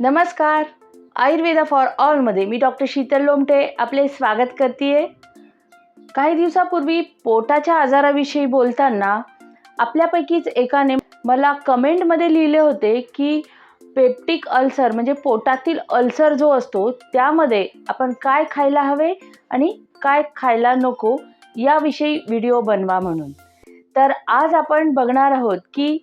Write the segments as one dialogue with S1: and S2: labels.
S1: नमस्कार. आयुर्वेदा फॉर ऑलमध्ये मी डॉक्टर शीतल लोमटे आपले स्वागत करते काही दिवसापूर्वी पोटाच्या आजाराविषयी बोलताना आपल्यापैकीच एकाने मला कमेंटमध्ये लिहिले होते की पेप्टिक अल्सर म्हणजे पोटातील अल्सर जो असतो त्यामध्ये आपण काय खायला हवे आणि काय खायला नको याविषयी व्हिडिओ बनवा म्हणून. तर आज आपण बघणार आहोत की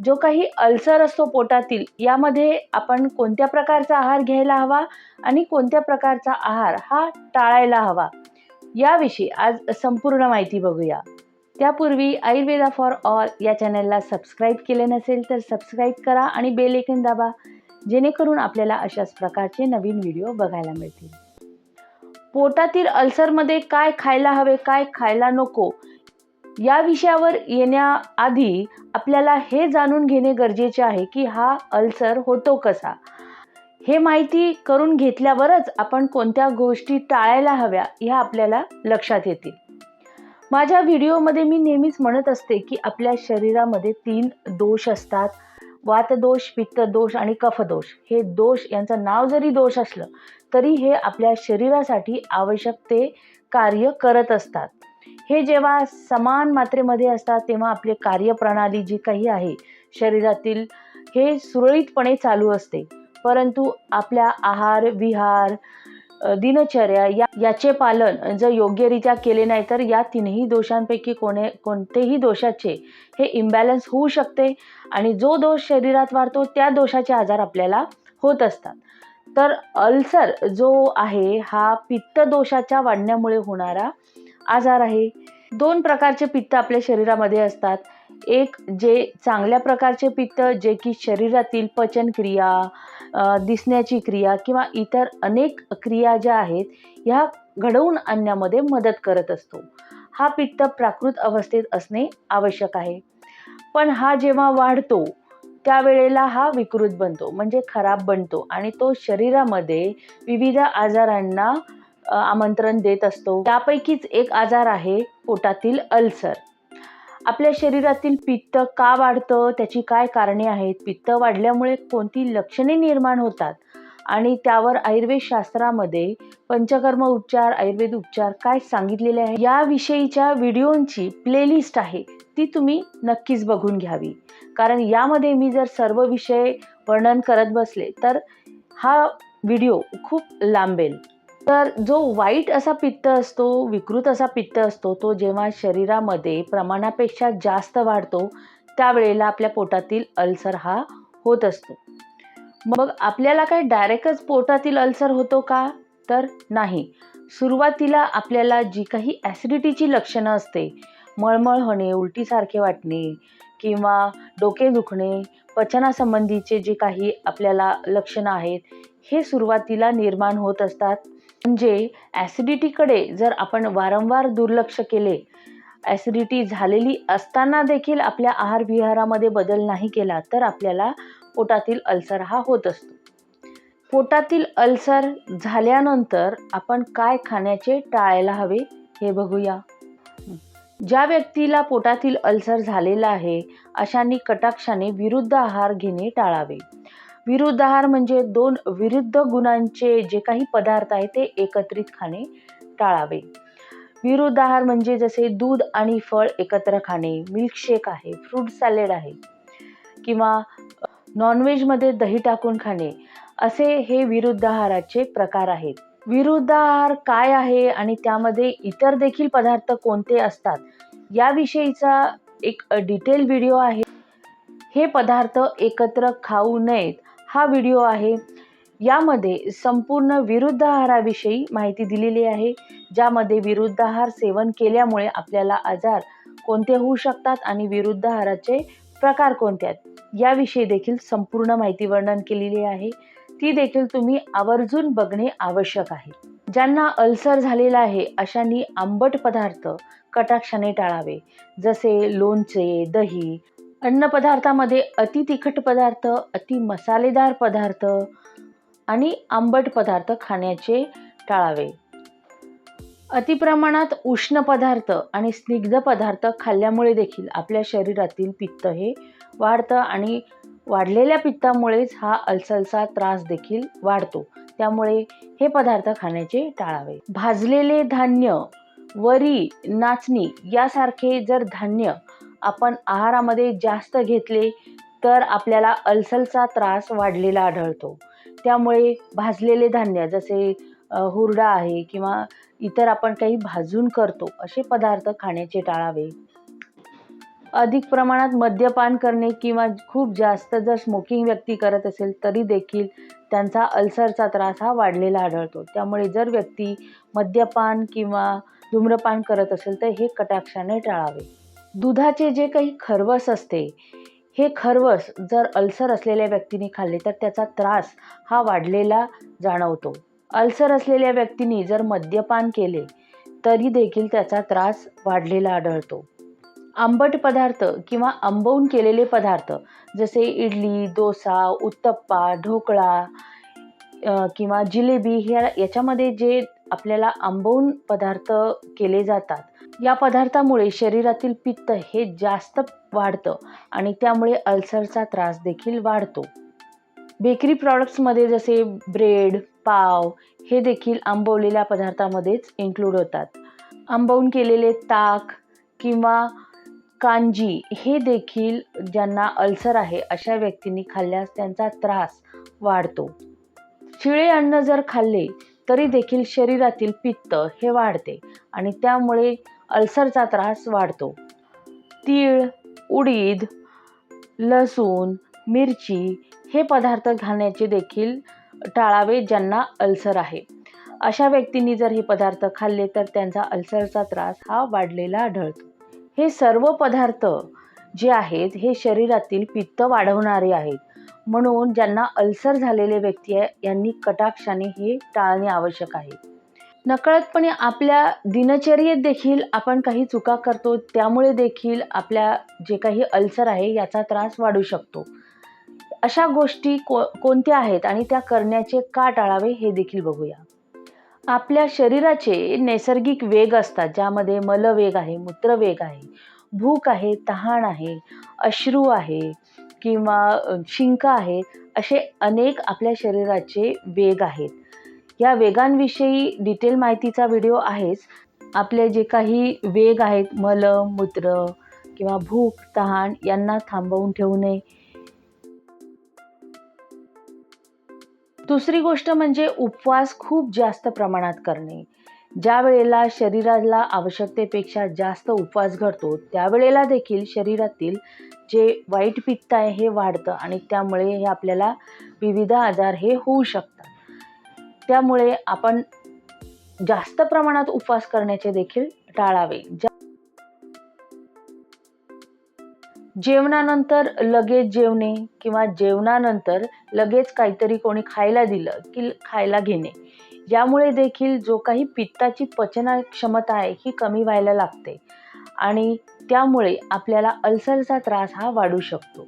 S1: जो काही अल्सर असतो पोटातील यामध्ये आपण कोणत्या प्रकारचा आहार घ्यायला हवा आणि कोणत्या प्रकारचा आहार हा टाळायला हवा याविषयी आज संपूर्ण माहिती बघूया. त्यापूर्वी आयुर्वेदा फॉर ऑल या चॅनलला सबस्क्राईब केले नसेल तर सबस्क्राईब करा आणि बेल ऐकन दाबा जेणेकरून आपल्याला अशाच प्रकारचे नवीन व्हिडिओ बघायला मिळतील. पोटातील अल्सरमध्ये काय खायला हवे काय खायला नको या विषयावर येण्याआधी आपल्याला हे जाणून घेणे गरजेचे आहे की हा अल्सर होतो कसा. हे माहिती करून घेतल्यावरच आपण कोणत्या गोष्टी टाळायला हव्या ह्या आपल्याला लक्षात येतील. माझ्या व्हिडिओमध्ये मी नेहमीच म्हणत असते की आपल्या शरीरामध्ये तीन दोष असतात. वातदोष पित्तदोष आणि कफदोष. हे दोष यांचं नाव जरी दोष असलं तरी हे आपल्या शरीरासाठी आवश्यक ते कार्य करत असतात. हे जेव्हा समान मात्रेमध्ये असतात तेव्हा आपली कार्यप्रणाली जी काही आहे शरीरातील हे सुरळीतपणे चालू असते. परंतु आपल्या आहार विहार दिनचर्या या याचे पालन जर योग्यरित्या केले नाही तर या तीनही दोषांपैकी कोणे कोणतेही दोषाचे हे इम्बॅलन्स होऊ शकते आणि जो दोष शरीरात वाढतो त्या दोषाचे आजार आपल्याला होत असतात. तर अल्सर जो आहे हा पित्त दोषाच्या वाढण्यामुळे होणारा आजार आहे. दोन प्रकारचे पित्त आपल्या शरीरामध्ये असतात. एक जे चांगल्या प्रकारचे पित्त जे की शरीरातील पचनक्रिया दिसण्याची क्रिया किंवा इतर अनेक क्रिया ज्या आहेत ह्या घडवून आणण्यामध्ये मदत करत असतो. हा पित्त प्राकृत अवस्थेत असणे आवश्यक आहे. पण हा जेव्हा वाढतो त्यावेळेला हा विकृत बनतो म्हणजे खराब बनतो आणि तो शरीरामध्ये विविध आजारांना आमंत्रण देत असतो. त्यापैकीच एक आजार आहे पोटातील अल्सर. आपल्या शरीरातील पित्त का वाढतं त्याची काय कारणे आहेत? पित्त वाढल्यामुळे कोणती लक्षणे निर्माण होतात? आणि त्यावर आयुर्वेद शास्त्रामध्ये पंचकर्म उपचार आयुर्वेद उपचार काय सांगितलेले आहे? याविषयीच्या व्हिडिओंची प्लेलिस्ट आहे. ती तुम्ही नक्कीच बघून घ्यावी. कारण यामध्ये मी जर सर्व विषय वर्णन करत बसले तर हा व्हिडिओ खूप लांबेल. तर जो वाईट असा पित्त असतो विकृत असा पित्त असतो तो जेव्हा शरीरामध्ये प्रमाणापेक्षा जास्त वाढतो त्यावेळेला आपल्या पोटातील अल्सर हा होत असतो. मग आपल्याला काय डायरेक्टच पोटातील अल्सर होतो का? तर नाही. सुरुवातीला आपल्याला जी काही ॲसिडिटीची लक्षणं असते मळमळ होणे उलटीसारखे वाटणे किंवा डोके दुखणे पचनासंबंधीचे जे काही आपल्याला लक्षणं आहेत हे सुरुवातीला निर्माण होत असतात. म्हणजे ॲसिडिटीकडे जर आपण वारंवार दुर्लक्ष केले ॲसिडिटी झालेली असताना देखील आपल्या आहार विहारामध्ये बदल नाही केला तर आपल्याला पोटातील अल्सर हा होत असतो. पोटातील अल्सर झाल्यानंतर आपण काय खाण्याचे टाळायला हवे हे बघूया. ज्या व्यक्तीला पोटातील अल्सर झालेला आहे अशांनी कटाक्षाने विरुद्ध आहार घेणे टाळावे. विरुद्ध आहार म्हणजे दोन विरुद्ध गुणांचे जे काही पदार्थ आहे ते एकत्रित खाणे टाळावे. विरुद्ध आहार म्हणजे जसे दूध आणि फळ एकत्र खाणे मिल्कशेक आहे फ्रूट सॅलेड आहे किंवा नॉनव्हेजमध्ये दही टाकून खाणे असे हे विरुद्ध आहाराचे प्रकार आहेत. विरुद्ध आहार काय आहे आणि त्यामध्ये इतर देखील पदार्थ कोणते असतात याविषयीचा एक डिटेल व्हिडिओ आहे. हे पदार्थ एकत्र खाऊ नयेत हा व्हिडिओ आहे. यामध्ये संपूर्ण विरुद्ध आहाराविषयी माहिती दिलेली आहे. ज्यामध्ये विरुद्ध आहार सेवन केल्यामुळे आपल्याला आजार कोणते होऊ शकतात आणि विरुद्ध आहाराचे प्रकार कोणते आहेत याविषयी देखील संपूर्ण माहिती वर्णन केलेली आहे. ती देखील तुम्ही आवर्जून बघणे आवश्यक आहे. ज्यांना अल्सर झालेला आहे अशांनी आंबट पदार्थ कटाक्षाने टाळावे. जसे लोणचे दही अन्नपदार्थामध्ये अति तिखट पदार्थ अति मसालेदार पदार्थ आणि आंबट पदार्थ खाण्याचे टाळावे. अतिप्रमाणात उष्ण पदार्थ आणि स्निग्ध पदार्थ खाल्ल्यामुळे देखील आपल्या शरीरातील पित्त हे वाढतं आणि वाढलेल्या पित्तामुळेच हा अल्सरचा त्रास देखील वाढतो. त्यामुळे हे पदार्थ खाण्याचे टाळावे. भाजलेले धान्य वरी नाचणी यासारखे जर धान्य आपण आहारामध्ये जास्त घेतले तर आपल्याला अल्सरचा त्रास वाढलेला आढळतो. त्यामुळे भाजलेले धान्य जसे हुरडा आहे किंवा इतर आपण काही भाजून करतो असे पदार्थ खाण्याचे टाळावे. अधिक प्रमाणात मद्यपान करणे किंवा खूप जास्त जर स्मोकिंग व्यक्ती करत असेल तरी देखील त्यांचा अल्सरचा त्रास हा वाढलेला आढळतो. त्यामुळे जर व्यक्ती मद्यपान किंवा धूम्रपान करत असेल तर हे कटाक्षाने टाळावे. दुधाचे जे काही खरवस असते हे खरवस जर अल्सर असलेल्या व्यक्तीने खाल्ले तर त्याचा त्रास हा वाढलेला जाणवतो. अल्सर असलेल्या व्यक्तीने जर मद्यपान केले तरी देखील त्याचा त्रास वाढलेला आढळतो. आंबट पदार्थ किंवा आंबवून केलेले पदार्थ जसे इडली डोसा उत्तप्पा ढोकळा किंवा जिलेबी ह्या याच्यामध्ये जे आपल्याला आंबवून पदार्थ केले जातात या पदार्थामुळे शरीरातील पित्त हे जास्त वाढतं आणि त्यामुळे अल्सरचा त्रास देखील वाढतो. बेकरी प्रॉडक्ट्समध्ये जसे ब्रेड पाव हे देखील आंबवलेल्या पदार्थामध्येच इन्क्लूड होतात. आंबवून केलेले ताक किंवा कांजी हे देखील ज्यांना अल्सर आहे अशा व्यक्तींनी खाल्ल्यास त्यांचा त्रास वाढतो. शिळे अन्न जर खाल्ले तरी देखील शरीरातील पित्त हे वाढते आणि त्यामुळे अल्सरचा त्रास वाढतो. तीळ उडीद लसूण मिरची हे पदार्थ घालण्याचे देखील टाळावे ज्यांना अल्सर आहे. अशा व्यक्तींनी जर हे पदार्थ खाल्ले तर त्यांचा अल्सरचा त्रास हा वाढलेला आढळतो. हे सर्व पदार्थ जे आहेत हे शरीरातील पित्त वाढवणारे आहेत. म्हणून ज्यांना अल्सर झालेले व्यक्ती आहे यांनी कटाक्षाने हे टाळणे आवश्यक आहे. नकळतपणे आपल्या दिनचर्येत देखील आपण काही चुका करतो त्यामुळे देखील आपल्या जे काही अल्सर आहे याचा त्रास वाढू शकतो. अशा गोष्टी को कोणत्या आहेत आणि त्या करण्याचे का टाळावे हे देखील बघूया. आपल्या शरीराचे नैसर्गिक वेग असतात ज्यामध्ये मलवेग आहे मूत्रवेग आहे भूक आहे तहान आहे अश्रू आहे किंवा शिंका शिंक आहे असे अनेक आपल्या शरीराचे वेग आहेत. या वेगांविषयी डिटेल माहितीचा व्हिडिओ आहेच. आपले जे काही वेग आहेत मल मूत्र किंवा भूक तहान यांना थांबवून ठेवू नये. दुसरी गोष्ट म्हणजे उपवास खूप जास्त प्रमाणात करणे. ज्या वेळेला शरीराला आवश्यकतेपेक्षा जास्त उपवास घडतो त्यावेळेला देखील शरीरातील जे वाईट पित्त आहे हे वाढतं आणि त्यामुळे हे आपल्याला विविध आजार हे होऊ शकतात. त्यामुळे आपण जास्त प्रमाणात उपवास करण्याचे देखील टाळावे. जेवणानंतर लगेच जेवणे किंवा जेवणानंतर लगेच काहीतरी कोणी खायला दिलं की खायला घेणे यामुळे देखील जो काही पित्ताची पचना क्षमता आहे ही कमी व्हायला लागते आणि त्यामुळे आपल्याला अल्सरचा त्रास हा वाढू शकतो.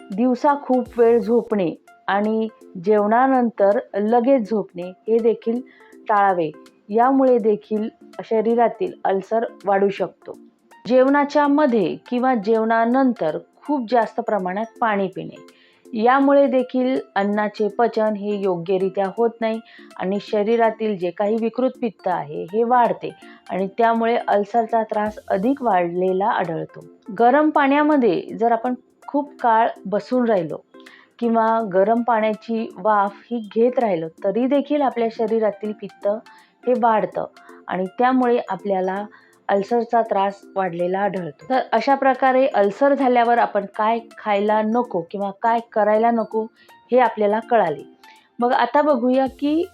S1: दिवसा खूप वेळ झोपणे आणि जेवणानंतर लगेच झोपणे हे देखील टाळावे. यामुळे देखील शरीरातील अल्सर वाढू शकतो. जेवणाच्या मध्ये किंवा जेवणानंतर खूप जास्त प्रमाणात पाणी पिणे. यामुळे देखील अन्नाचे पचन हे योग्यरित्या होत नाही आणि शरीरातील जे काही विकृत पित्त आहे हे वाढते आणि त्यामुळे अल्सरचा त्रास अधिक वाढलेला आढळतो. गरम पाण्यामध्ये जर आपण खूप काळ बसून राहिलो किंवा गरम पाण्याची वाफ ही घेत राहिलो तरी देखील आपल्या शरीरातील पित्त हे वाढतं आणि त्यामुळे आपल्याला अल्सरचा त्रास वाढलेला आढळतो. तर अशा प्रकारे अल्सर झाल्यावर आपण काय खायला नको किंवा काय करायला नको हे आपल्याला कळाले. मग आता बघूया की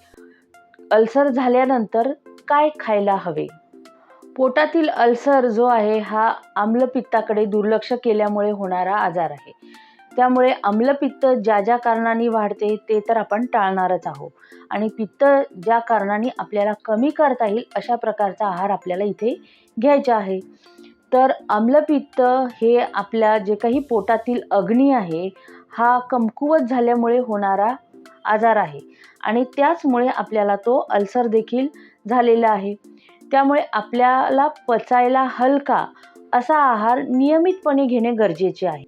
S1: अल्सर झाल्यानंतर काय खायला हवे? पोटातील अल्सर जो आहे हा आम्लपित्ताकडे दुर्लक्ष केल्यामुळे होणारा आजार आहे. त्यामुळे आम्लपित्त ज्या ज्या कारणांनी वाढते ते तर आपण टाळणारच आहोत. आणि पित्त ज्या कारणाने आपल्याला कमी करता येईल अशा प्रकारचा आहार आपल्याला इथे घ्यायचा आहे. तर आम्लपित्त हे आपल्या जे काही पोटातील अग्नी आहे हा कमकुवत झाल्यामुळे होणारा आजार आहे. आणि त्याचमुळे आपल्याला तो अल्सर देखील झालेला आहे. त्यामुळे आपल्याला पचायला हलका असा आहार नियमितपणे घेणे गरजेचे आहे.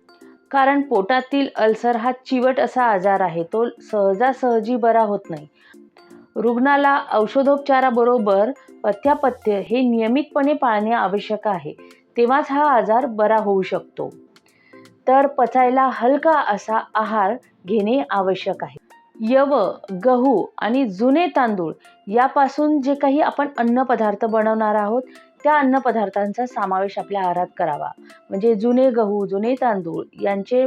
S1: कारण पोटातील अल्सर हा चिवट असा आजार आहे. तो सहजासहजी बरा होत नाही. रुग्णाला औषधोपचाराबरोबर पथ्यापथ्य हे नियमितपणे पाळणे आवश्यक आहे. तेव्हाच हा आजार बरा होऊ शकतो. तर पचायला हलका असा आहार घेणे आवश्यक आहे. यव गहू आणि जुने तांदूळ यापासून जे काही आपण अन्नपदार्थ बनवणार आहोत त्या अन्नपदार्थांचा समावेश आपल्या आहारात करावा. म्हणजे जुने गहू जुने तांदूळ यांचे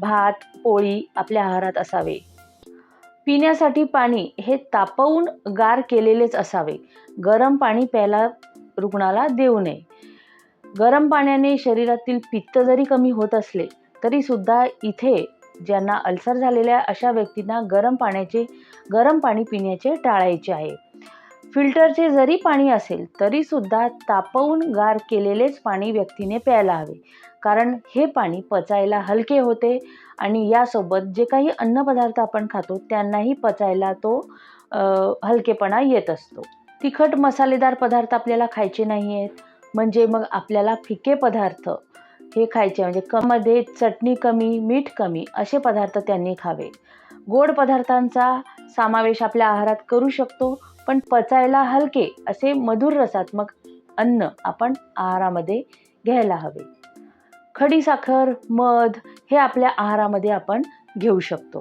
S1: भात पोळी आपल्या आहारात असावे. पिण्यासाठी पाणी हे तापवून गार केलेलेच असावे. गरम पाणी प्यायला रुग्णाला देऊ नये. गरम पाण्याने शरीरातील पित्त जरी कमी होत असले तरी सुद्धा इथे ज्यांना अल्सर झालेल्या अशा व्यक्तींना गरम पाण्याचे गरम पाणी पिण्याचे टाळायचे आहे. फिल्टरचे जरी पाणी असेल तरीसुद्धा तापवून गार केलेलेच पाणी व्यक्तीने प्यायला हवे. कारण हे पाणी पचायला हलके होते आणि यासोबत जे काही अन्नपदार्थ आपण खातो त्यांनाही पचायला तो हलकेपणा येत असतो. तिखट मसालेदार पदार्थ आपल्याला खायचे नाही आहेत म्हणजे मग आपल्याला फिके पदार्थ हे खायचे म्हणजे कमध्ये चटणी कमी मीठ कमी असे पदार्थ त्यांनी खावे. गोड पदार्थांचा समावेश आपल्या आहारात करू शकतो पण पचायला हलके असे मधुर रसात्मक अन्न आपण आहारामध्ये घ्यायला हवे. खडीसाखर मध हे आपल्या आहारामध्ये आपण घेऊ शकतो.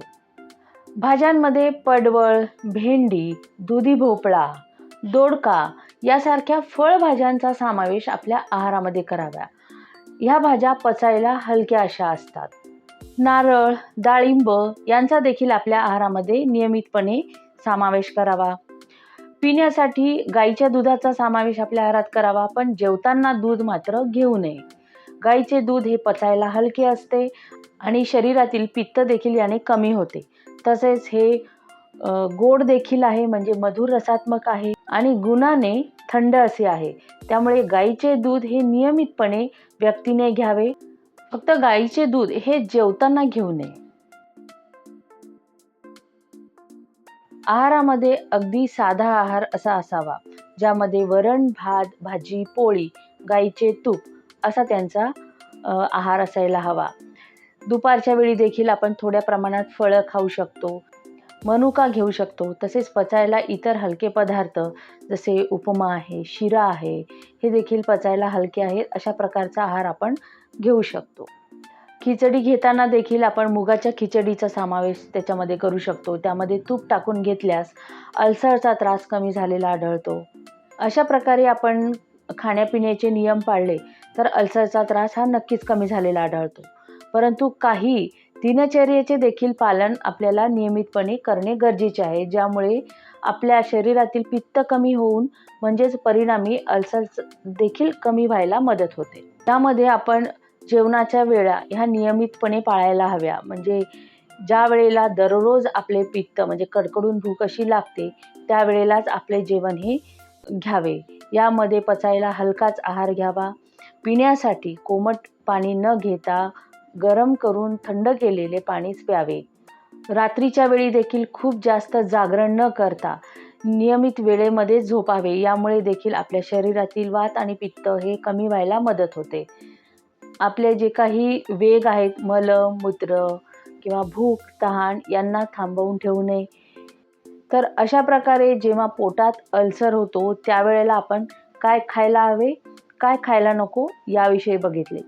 S1: भाज्यांमध्ये पडवळ भेंडी दुधी भोपळा दोडका यासारख्या फळभाज्यांचा समावेश आपल्या आहारामध्ये कराव्या ह्या भाज्या पचायला हलक्या अशा असतात. नारळ डाळिंब यांचा देखील आपल्या आहारामध्ये नियमितपणे समावेश करावा. पिण्यासाठी गाईच्या दुधाचा समावेश आपल्या आहारात करावा पण जेवताना दूध मात्र घेऊ नये. गाईचे दूध हे पचायला हलके असते आणि शरीरातील पित्त देखील याने कमी होते. तसेच हे गोड देखील आहे म्हणजे मधुर रसात्मक आहे आणि गुणाने थंड असे आहे. त्यामुळे गाईचे दूध हे नियमितपणे व्यक्तीने घ्यावे. फक्त गाईचे दूध हे जेवताना घेऊ नये. आहारामध्ये अगदी साधा आहार असा असावा ज्यामध्ये वरण भात भाजी पोळी गाईचे तूप असा त्यांचा आहार असायला हवा. दुपारच्या वेळी देखील आपण थोड्या प्रमाणात फळं खाऊ शकतो मनुका घेऊ शकतो तसेच पचायला इतर हलके पदार्थ जसे उपमा आहे शिरा आहे हे देखील पचायला हलके आहेत अशा प्रकारचा आहार आपण घेऊ शकतो. खिचडी घेताना देखील आपण मुगाच्या खिचडीचा समावेश त्याच्यामध्ये करू शकतो. त्यामध्ये तूप टाकून घेतल्यास अल्सरचा त्रास कमी झालेला आढळतो. अशा प्रकारे आपण खाण्यापिण्याचे नियम पाळले तर अल्सरचा त्रास हा नक्कीच कमी झालेला आढळतो. परंतु काही दिनचर्येचे देखील पालन आपल्याला नियमितपणे करणे गरजेचे आहे. ज्यामुळे आपल्या शरीरातील पित्त कमी होऊन म्हणजेच परिणामी अल्सर देखील कमी व्हायला मदत होते. त्यामध्ये आपण जेवणाच्या वेळा ह्या नियमितपणे पाळायला हव्या. म्हणजे ज्या वेळेला दररोज आपले पित्त म्हणजे कडकडून भूक अशी लागते त्यावेळेलाच आपले जेवण हे घ्यावे. यामध्ये पचायला हलकाच आहार घ्यावा. पिण्यासाठी कोमट पाणी न घेता गरम करून थंड केलेले पाणीच प्यावे. रात्रीच्या वेळी देखील खूप जास्त जागरण न करता नियमित वेळेमध्ये झोपावे. यामुळे देखील आपल्या शरीरातील वात आणि पित्त हे कमी व्हायला मदत होते. आपले जे काही वेग आहेत मल मूत्र किंवा भूक तहान यांना थांबवून ठेवू नये. तर अशा प्रकारे जेव्हा पोटात अल्सर होतो त्यावेळेला आपण काय खायला हवे काय खायला नको याविषयी बघितले.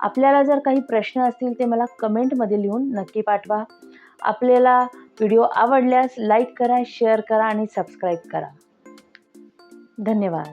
S1: आपल्याला जर काही प्रश्न असतील ते मला कमेंटमध्ये लिहून नक्की पाठवा. आपल्याला व्हिडिओ आवडल्यास लाईक करा शेअर करा आणि सबस्क्राईब करा. धन्यवाद.